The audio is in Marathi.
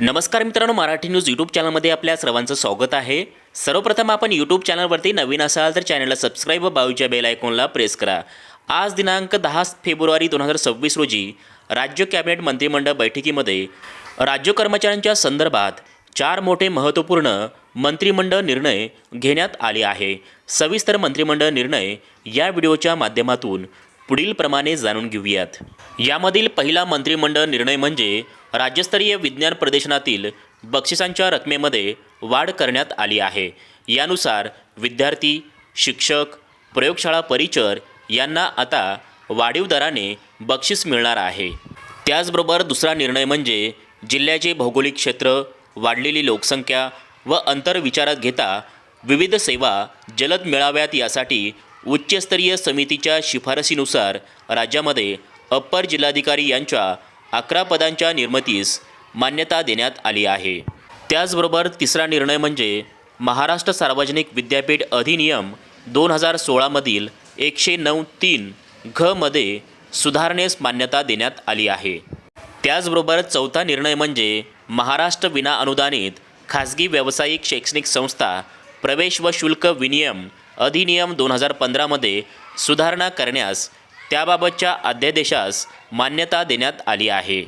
नमस्कार मित्रांनो मराठी न्यूज यूट्यूब चॅनलमध्ये आपल्या सर्वांचं स्वागत आहे. सर्वप्रथम आपण यूट्यूब चॅनलवरती नवीन असाल तर चॅनलला सबस्क्राईब व बाजूच्या बेल आयकॉनला प्रेस करा. आज दिनांक दहा फेब्रुवारी दोन हजार सव्वीस रोजी राज्य कॅबिनेट मंत्रिमंडळ बैठकीमध्ये राज्य कर्मचाऱ्यांच्या संदर्भात चार मोठे महत्त्वपूर्ण मंत्रिमंडळ निर्णय घेण्यात आले आहे. सविस्तर मंत्रिमंडळ निर्णय या व्हिडिओच्या माध्यमातून पुढील प्रमाणे जाणून घेऊयात. यामधील पहिला मंत्रिमंडळ निर्णय म्हणजे राज्यस्तरीय विज्ञान प्रदर्शनातील बक्षिसांच्या रकमेमध्ये वाढ करण्यात आली आहे. यानुसार विद्यार्थी शिक्षक प्रयोगशाळा परिचर यांना आता वाढीव दराने बक्षीस मिळणार आहे. त्याचबरोबर दुसरा निर्णय म्हणजे जिल्ह्याचे भौगोलिक क्षेत्र वाढलेली लोकसंख्या व अंतर विचारात घेता विविध सेवा जलद मिळाव्यात यासाठी उच्चस्तरीय समितीच्या शिफारसीनुसार राज्यामध्ये अप्पर जिल्हाधिकारी यांच्या अकरा पदांच्या निर्मितीस मान्यता देण्यात आली आहे. त्याचबरोबर तिसरा निर्णय म्हणजे महाराष्ट्र सार्वजनिक विद्यापीठ अधिनियम दोन हजार सोळामधील एकशे नऊ तीन घमध्ये सुधारणेस मान्यता देण्यात आली आहे. त्याचबरोबर चौथा निर्णय म्हणजे महाराष्ट्र विना अनुदानित खाजगी व्यावसायिक शैक्षणिक संस्था प्रवेश व शुल्क विनियम अधिनियम दोन हजार पंधरामध्ये सुधारणा करण्यास त्याबाबतच्या अध्यादेशास मान्यता देण्यात आली आहे.